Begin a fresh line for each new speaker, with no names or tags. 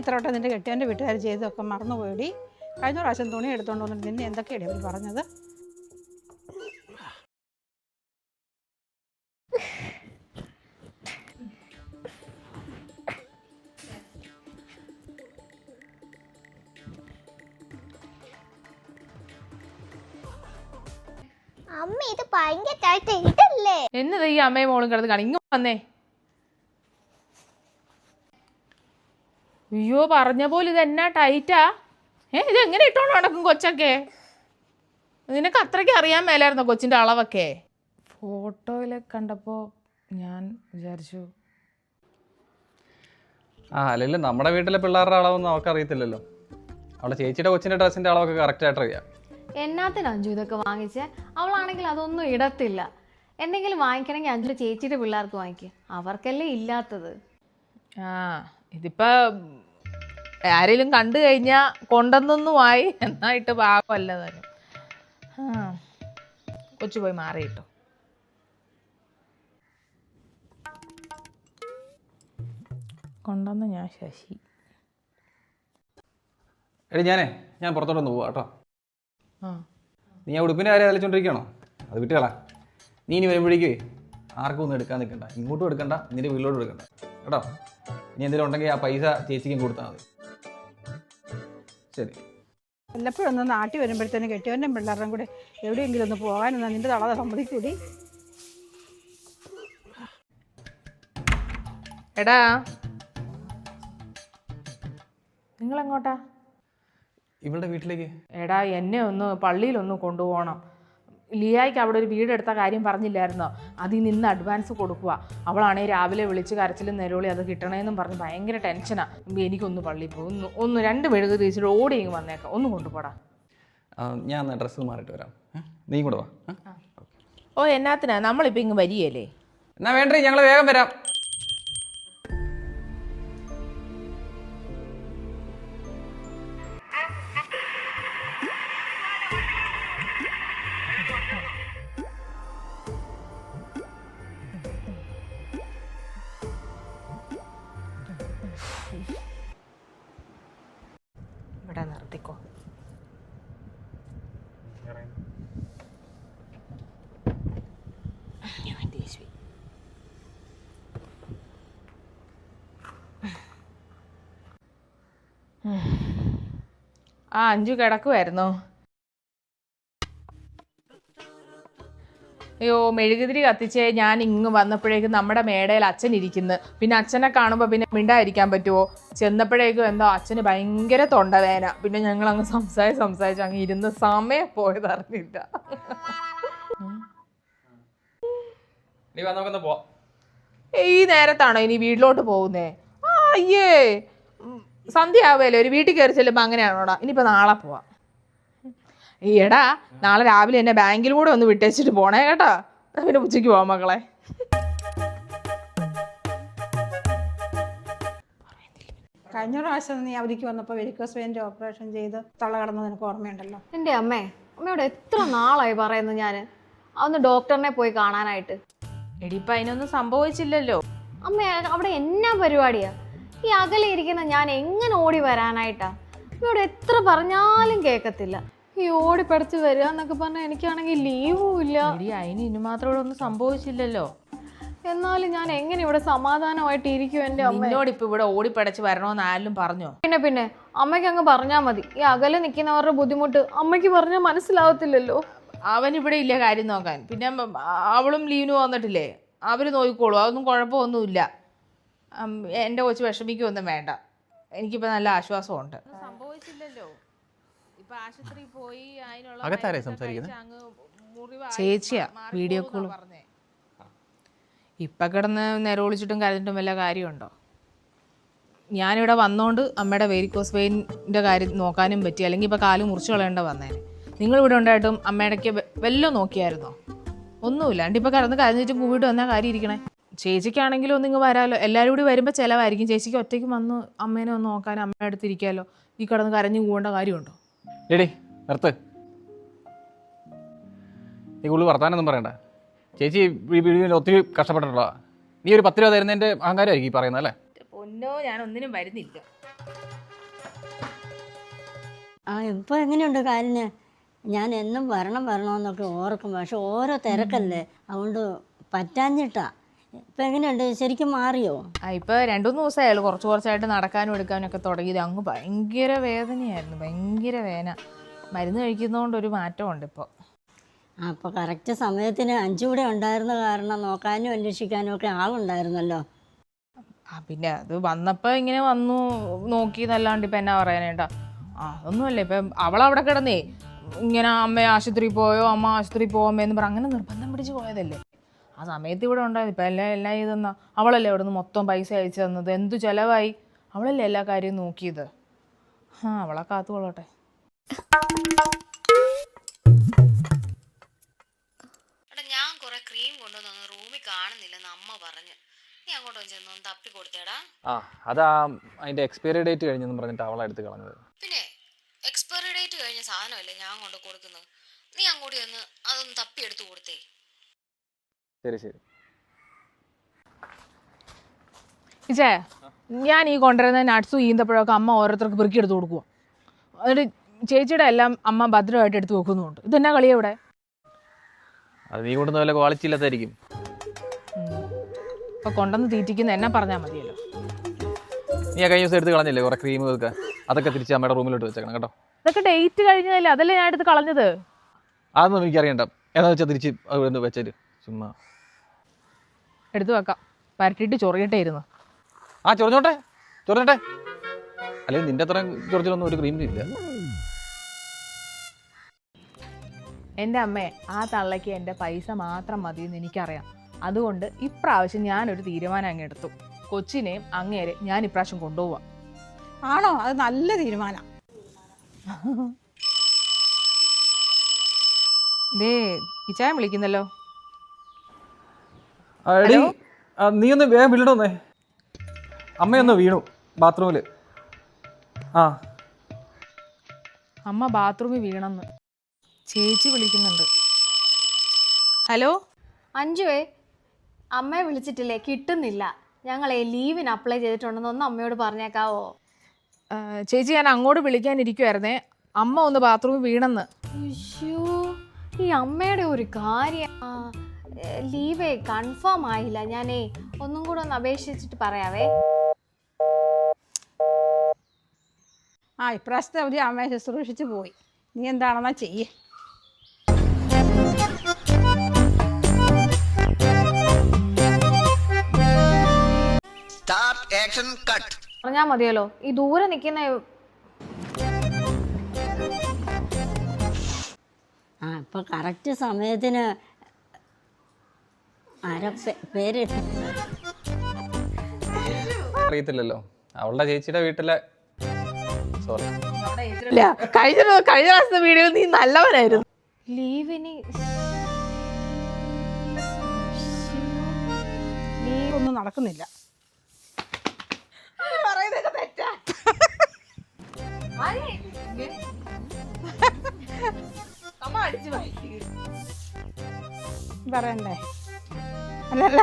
ഇത്ര വട്ടം നിന്റെ കെട്ടിയവന്റെ വീട്ടുകാർ ചെയ്തതൊക്കെ മറന്നുപോയി കഴിഞ്ഞ പ്രാവശ്യം തുണി എടുത്തുകൊണ്ട് വന്നിട്ട് നിന്നെ എന്തൊക്കെയാണ് അവർ പറഞ്ഞത്?
അമ്മ ഇത് ഇതല്ലേ?
എന്നത് ഈ അമ്മയും മോളും കിടന്ന് കാണി ഇങ്ങ് വന്നേ. അയ്യോ പറഞ്ഞ പോലെ ഇത് എന്നാ ടൈറ്റാ ഏ ഇത് എങ്ങനെ ഇട്ടോണ്ട് നടക്കും കൊച്ചൊക്കെ? നിനക്ക് അത്രയ്ക്ക് അറിയാൻ മേലായിരുന്നോ കൊച്ചിന്റെ അളവൊക്കെ? ഫോട്ടോയിലൊക്കെ കണ്ടപ്പോൾ ഞാൻ വിചാരിച്ചു
ആ അല്ലെങ്കിൽ നമ്മുടെ വീട്ടിലെ പിള്ളേരുടെ അളവൊന്നും അവൾക്ക് അറിയത്തില്ലല്ലോ. അവളെ ചേച്ചിയുടെ കൊച്ചിന്റെ ഡ്രസ്സിന്റെ അളവൊക്കെ കറക്റ്റായിട്ട് അറിയാം.
എന്നാത്തിന് അഞ്ചു ഇതൊക്കെ വാങ്ങിച്ചേ? അവളാണെങ്കിൽ അതൊന്നും ഇടത്തില്ല. എന്തെങ്കിലും വാങ്ങിക്കണമെങ്കിൽ അഞ്ചു ചേച്ചിയുടെ പിള്ളേർക്ക് വാങ്ങിക്കുക അവർക്കല്ലേ ഇല്ലാത്തത്.
ആ ഇതിപ്പോൾ ആരെങ്കിലും കണ്ടു കഴിഞ്ഞാൽ കൊണ്ടെന്നൊന്നുമായി. എന്നായിട്ട് പാകമല്ല തന്നെ കൊച്ചു പോയി മാറിയിട്ടു കൊണ്ടുവന്ന് ഞാൻ ശശി.
എടി ഞാനേ ഞാൻ പുറത്തോട്ടൊന്ന് പോവാ കേട്ടോ. നീ ആ ഉടുപ്പിന്റെ കാര്യം അലച്ചോണ്ടിരിക്കണോ അത് വിട്ടുകളാ. നീ ഇനി വരുമ്പോഴേക്കേ ആർക്കും ഒന്നും എടുക്കാൻ നിൽക്കണ്ട. ഇങ്ങോട്ടും എടുക്കണ്ട നിന്റെ വീട്ടിലോട്ടും എടുക്കണ്ട. കേട്ടോ? ഇനി എന്തെങ്കിലും ഉണ്ടെങ്കിൽ ആ പൈസ ചേച്ചിക്കും കൊടുത്താൽ മതി. ശരി.
വല്ലപ്പോഴും ഒന്ന് നാട്ടിൽ വരുമ്പോഴത്തേനും കെട്ടിയവന്റെ പിള്ളേരുടെയും കൂടെ എവിടെയെങ്കിലും ഒന്ന് പോകാനൊന്നും നിന്റെ തളത സമ്മതിക്കൂടി
എടാ. നിങ്ങൾ എങ്ങോട്ടാ
ഇവളുടെ വീട്ടിലേക്ക്.
എടാ എന്നെ ഒന്ന് പള്ളിയിലൊന്ന് കൊണ്ടുപോകണം. ലിയായ്ക്ക് അവിടെ ഒരു വീടെടുത്ത കാര്യം പറഞ്ഞില്ലായിരുന്നോ? അതിൽ നിന്ന് അഡ്വാൻസ് കൊടുക്കുക അവളാണെങ്കിൽ രാവിലെ വിളിച്ച് കരച്ചിലും നിലവിളി അത് കിട്ടണേന്നും പറഞ്ഞ് ഭയങ്കര ടെൻഷനാണ് എനിക്കൊന്ന് പള്ളി പോകും ഒന്ന് ഒന്ന് രണ്ട് മെഴുക് തിരിച്ചിട്ട് ഓടി ഇങ്ങ് വന്നേക്കാം. ഒന്ന് കൊണ്ടുപോടാ.
ഞാൻ ഡ്രസ്സ് മാറിയിട്ട് വരാം? നീ കൂടെ വാ. ഏ?
ഓ എന്നാത്തിനാ? നമ്മളിപ്പോൾ ഇങ്ങ് വരികയല്ലേ?
എന്നാ വേണ്ടേ ഞങ്ങൾ വേഗം വരാം.
ഇവിടെ നിർത്തിക്കോ ആ അഞ്ചു കിടക്കുമായിരുന്നോ അയ്യോ മെഴുകുതിരി കത്തിച്ചേ ഞാൻ ഇങ്ങ് വന്നപ്പോഴേക്കും നമ്മുടെ മേടയിൽ അച്ഛൻ ഇരിക്കുന്നു. പിന്നെ അച്ഛനെ കാണുമ്പോൾ പിന്നെ മിണ്ടായിരിക്കാൻ പറ്റുമോ ചെന്നപ്പോഴേക്കും എന്തോ അച്ഛന് ഭയങ്കര തൊണ്ടവേന പിന്നെ ഞങ്ങൾ അങ്ങ് സംസാരിച്ച് സംസാരിച്ച് അങ്ങ് ഇരുന്ന് സമയം പോയത് അറിഞ്ഞില്ല. ഈ നേരത്താണോ ഇനി വീട്ടിലോട്ട് പോകുന്നേ? ആ അയ്യേ. സന്ധ്യ ആവേലോ ഒരു വീട്ടിൽ കയറി ചെല്ലുമ്പോൾ അങ്ങനെയാണോടാ? ഇനിയിപ്പോൾ നാളെ പോവാം. ഈ എടാ നാളെ രാവിലെ എന്നെ ബാങ്കിൽ കൂടെ ഒന്ന് വിട്ടേച്ചിട്ട് പോണേ കേട്ടോ. പിന്നെ ഉച്ചയ്ക്ക് പോവാം മക്കളെ.
കഴിഞ്ഞ പ്രാവശ്യം നീ അവധിക്ക് വന്നപ്പോൾ വെരിക്കോസ് വെയിന്റെ ഓപ്പറേഷൻ ചെയ്ത് തള്ള കടന്നത് നിനക്ക് ഓർമ്മയുണ്ടല്ലോ?
എന്റെ അമ്മേ അമ്മയോട് എത്ര നാളായി പറയുന്നു ഞാൻ അന്ന് ഡോക്ടറിനെ പോയി കാണാനായിട്ട്.
എടിപ്പ ഇപ്പം അതിനൊന്നും സംഭവിച്ചില്ലല്ലോ.
അമ്മ അവിടെ എന്നാ പരിപാടിയാ? ഈ അകലെ ഇരിക്കുന്ന ഞാൻ എങ്ങനെ ഓടി വരാനായിട്ടാ? അമ്മയോട് എത്ര പറഞ്ഞാലും കേൾക്കത്തില്ല ഈ ഓടി പഠിച്ച് വരിക എന്നൊക്കെ പറഞ്ഞാൽ എനിക്കാണെങ്കിൽ ലീവും ഇല്ല.
എടി അതിന് ഇനി മാത്രം ഇവിടെ ഒന്നും സംഭവിച്ചില്ലല്ലോ.
എന്നാലും ഞാൻ എങ്ങനെ ഇവിടെ സമാധാനമായിട്ട് ഇരിക്കും എന്റെ അമ്മ?
നിന്നോട് ഇപ്പൊ ഇവിടെ ഓടി വരണമെന്ന് വരണോന്നായാലും പറഞ്ഞോ?
പിന്നെ പിന്നെ അമ്മയ്ക്ക് അങ്ങ് പറഞ്ഞാൽ മതി. ഈ അകലെ നിൽക്കുന്നവരുടെ ബുദ്ധിമുട്ട് അമ്മയ്ക്ക് പറഞ്ഞാൽ മനസ്സിലാവത്തില്ലല്ലോ.
അവൻ ഇവിടെ ഇല്ല കാര്യം നോക്കാൻ. പിന്നെ മ- അവളും ലീവിന് വന്നിട്ടില്ലേ അവർ നോക്കിക്കോളൂ. അതൊന്നും കുഴപ്പമൊന്നുമില്ല. ഉം, എന്റെ കൊച്ചു വിഷമിക്കൊന്നും വേണ്ട. എനിക്കിപ്പോ നല്ല ആശ്വാസമുണ്ട്. സംഭവിച്ചില്ലല്ലോ ഇപ്പൊ ആശുപത്രി പോയി അതിനുള്ള
അകത്താരാ സംസാരിക്കുന്നത്?
ചേച്ചിയാ വീഡിയോ കോൾ ഇപ്പൊ കിടന്ന് നിലവിളിച്ചിട്ടും കരഞ്ഞിട്ടും വല്ല കാര്യമുണ്ടോ? ഞാനിവിടെ വന്നോണ്ട് അമ്മയുടെ വേരിക്കോസ് വെയിന്റെ കാര്യം നോക്കാനും പറ്റി. അല്ലെങ്കിൽ ഇപ്പോൾ കാൽ മുറിച്ച് കളയേണ്ട നിങ്ങൾ ഇവിടെ ഉണ്ടായിട്ടും അമ്മയുടെക്ക് വല്ലതും നോക്കിയായിരുന്നോ? ഒന്നുമില്ല. എന്നിട്ട് ഇപ്പോൾ കിടന്ന് കരഞ്ഞിട്ടും കൂവിട്ട് വന്നാൽ കാര്യം ഇരിക്കണേ. ചേച്ചിക്കാണെങ്കിലും ഒന്ന് ഇങ്ങ് വരാമല്ലോ എല്ലാവരും കൂടി വരുമ്പോൾ ചിലവായിരിക്കും. ചേച്ചിക്ക് ഒറ്റയ്ക്ക് വന്ന് അമ്മേനെ ഒന്ന് നോക്കാനും അമ്മയുടെ അടുത്ത് ഇരിക്കാമല്ലോ ഈ കിടന്ന് കരഞ്ഞു കൂവേണ്ട കാര്യമുണ്ടോ?
എടി നിർത്ത്. നീ കൂടുതൽ വർത്താനൊന്നും പറയണ്ട. ചേച്ചി ഈ വീടിന് ഒത്തിരി കഷ്ടപ്പെട്ടിട്ടുള്ള നീ ഒരു പത്ത് രൂപ തരുന്നതിന്റെ അഹങ്കാരമായിരിക്കും ഈ പറയുന്നത് അല്ലേ?
പൊന്നോ ഞാൻ ഒന്നിനും വരുന്നില്ല.
ആ ഇപ്പോൾ എങ്ങനെയുണ്ട് കാലിന്? ഞാൻ എന്നും വരണം വരണമെന്നൊക്കെ ഓർക്കും. പക്ഷെ ഓരോ തിരക്കല്ലേ? അതുകൊണ്ട് പറ്റാഞ്ഞിട്ടാ. ഇപ്പം എങ്ങനെയുണ്ട്? ശരിക്കും മാറിയോ?
ആ ഇപ്പൊ രണ്ടുമൂന്ന് ദിവസമായാലും കുറച്ച് കുറച്ചായിട്ട് നടക്കാനും എടുക്കാനും ഒക്കെ തുടങ്ങിയത്. അങ്ങ് ഭയങ്കര വേദനയായിരുന്നു. ഭയങ്കര വേദന. മരുന്ന് കഴിക്കുന്നതുകൊണ്ട് ഒരു മാറ്റമുണ്ട് ഇപ്പോൾ
ആ അപ്പോൾ കറക്റ്റ് സമയത്തിന് അഞ്ചു കൂടെ ഉണ്ടായിരുന്ന കാരണം നോക്കാനും അന്വേഷിക്കാനും ഒക്കെ ആളുണ്ടായിരുന്നല്ലോ.
ആ പിന്നെ അത് വന്നപ്പോൾ ഇങ്ങനെ വന്നു നോക്കി എന്നല്ലാണ്ട് ഇപ്പം എന്നാ പറയാനേട്ടാ ആ അതൊന്നുമല്ല. ഇപ്പം അവളവിടെ കിടന്നേ. ഇങ്ങനെ അമ്മ ആശുപത്രിയിൽ പോയോ അമ്മ ആശുപത്രിയിൽ പോകാമേ എന്ന് പറഞ്ഞ് അങ്ങനെ നിർബന്ധം പിടിച്ച് പോയതല്ലേ. ആ സമയത്ത് ഇവിടെ ഉണ്ടായത് ഇപ്പം എല്ലാം എല്ലാം ഇതെന്നാ അവളല്ലേ അവിടെ നിന്ന് മൊത്തം പൈസ അയച്ചു തന്നത്? എന്തു ചിലവായി? അവളല്ലേ എല്ലാ കാര്യവും നോക്കിയത്? ആ അവളെ കാത്തുകൊള്ളട്ടെ
എടാ ഞാൻ കുറെ ക്രീം കൊണ്ടുവന്നു റൂമിൽ കാണുന്നില്ലെന്ന് അമ്മ പറഞ്ഞു. നീ അങ്ങോട്ട് ചെന്ന് ഒന്ന് തപ്പി കൊടുത്തേടാ.
ആ അതാ അതിന്റെ എക്സ്പയറി ഡേറ്റ് കഴിഞ്ഞെന്ന് പറഞ്ഞിട്ട് അവളെ എടുത്ത് കളഞ്ഞത്.
പിന്നെ എക്സ്പയറി ഡേറ്റ് കഴിഞ്ഞ സാധനമല്ലേ ഞാൻ കൊണ്ട് കൊടുക്കുന്നത്? നീ അങ്ങോട്ട് ചെന്ന് അതൊന്ന് തപ്പി എടുത്തു കൊടുത്തേ.
ശരി ശരി.
ഇച്ചേ ഞാൻ ഈ കൊണ്ടുവരുന്ന നട്ട്സും ഈന്തപ്പഴമൊക്കെ അമ്മ ഓരോരുത്തർക്ക് പെറുക്കി എടുത്ത് കൊടുക്കുക എന്നിട്ട് ചേച്ചിയുടെ എല്ലാം അമ്മ ഭദ്രമായിട്ട് എടുത്ത് വെക്കുന്നുണ്ട് ഇതെന്നാ കളിയാ ഇവിടെ?
അത് നീ കൊണ്ടുവന്ന വല്ല ക്വാളിറ്റി ഇല്ലാത്തായിരിക്കും.
ഇപ്പൊ കൊണ്ടുവന്ന് തീറ്റിക്കുന്ന എന്നെ പറഞ്ഞാൽ മതിയല്ലോ.
നീ ആ കഴിഞ്ഞ ദിവസം എടുത്ത് കളഞ്ഞില്ലേ കുറെ ക്രീം വെക്കുക അതൊക്കെ തിരിച്ച് അമ്മയുടെ റൂമിലോട്ട് വെച്ചേക്കണം കേട്ടോ.
ഇതൊക്കെ ഡേറ്റ് കഴിഞ്ഞതല്ലേ? അതല്ലേ ഞാൻ എടുത്ത് കളഞ്ഞത്?
അതൊന്നും എനിക്കറിയണ്ട. എന്നാ വെച്ചാൽ തിരിച്ച് അവിടെ വെച്ചേര്. ചുമ്മാ.
എടുത്തു വെക്കാം. പരട്ടിയിട്ട് ചൊറിയട്ടെ ഇരുന്ന്
ആ ചൊറിഞ്ഞോട്ടെ? ചൊറിഞ്ഞോട്ടെ? അല്ലെങ്കിൽ നിന്റെ അത്ര ചൊറിച്ചിലൊന്നും ഒരു ക്രീം ഇല്ല.
എന്റെ അമ്മേ ആ തള്ളയ്ക്ക് എന്റെ പൈസ മാത്രം മതിയെന്ന് എനിക്കറിയാം. അതുകൊണ്ട് ഇപ്രാവശ്യം ഞാനൊരു തീരുമാനം അങ്ങ് എടുത്തു. കൊച്ചിനെയും അങ്ങേരെ ഞാൻ ഇപ്രാവശ്യം കൊണ്ടുപോവാം.
ആണോ? അത് നല്ല തീരുമാനം.
ദേ ഇച്ചായം വിളിക്കുന്നല്ലോ.
എടീ, ആ, നീ ഒന്ന് വേഗം വിളിടൊന്നേ അമ്മയൊന്ന് വീണു ബാത്റൂമിൽ ആ.
അമ്മ ബാത്റൂമിൽ വീണെന്ന്. ചേച്ചി വിളിക്കുന്നുണ്ട്. ഹലോ?
അഞ്ജുവേ അമ്മയെ വിളിച്ചിട്ടില്ലേ? കിട്ടുന്നില്ല. ഞങ്ങളെ ലീവിന് അപ്ലൈ ചെയ്തിട്ടുണ്ടെന്ന് ഒന്ന് അമ്മയോട് പറഞ്ഞേക്കാവോ?
ചേച്ചി ഞാൻ അങ്ങോട്ട് വിളിക്കാനിരിക്കുമായിരുന്നേ അമ്മ ഒന്ന് ബാത്റൂമിൽ വീണെന്ന്.
അയ്യോ ഈ അമ്മയുടെ ഒരു കാര്യം. ലീവേ കൺഫേം ആയില്ല. ഞാനേ ഒന്നും കൂടെ ഒന്ന് അപേക്ഷിച്ചിട്ട് പറയാവേ.
ആ ഇപ്രാവശ്യത്തെ അവധി അമ്മയെ ശുശ്രൂഷിച്ച് പോയി. നീ എന്താണെന്നാ ചെയ്യേ.
പറഞ്ഞാ മതിയല്ലോ. ഈ ദൂരെ നിൽക്കുന്ന
ആ ഇപ്പൊ കറക്റ്റ് സമയത്തിന് ആരാ? പേര്
അറിയത്തില്ലല്ലോ. അവളുടെ ചേച്ചിയുടെ വീട്ടിലെ സോറി
ഇല്ല കഴിഞ്ഞ കഴിഞ്ഞ പ്രാവശ്യത്തെ വീഡിയോ നീ നല്ലവനായിരുന്നു.
ലീവിന്
ഒന്നും നടക്കുന്നില്ല. പറയണ്ടേ? അല്ലല്ല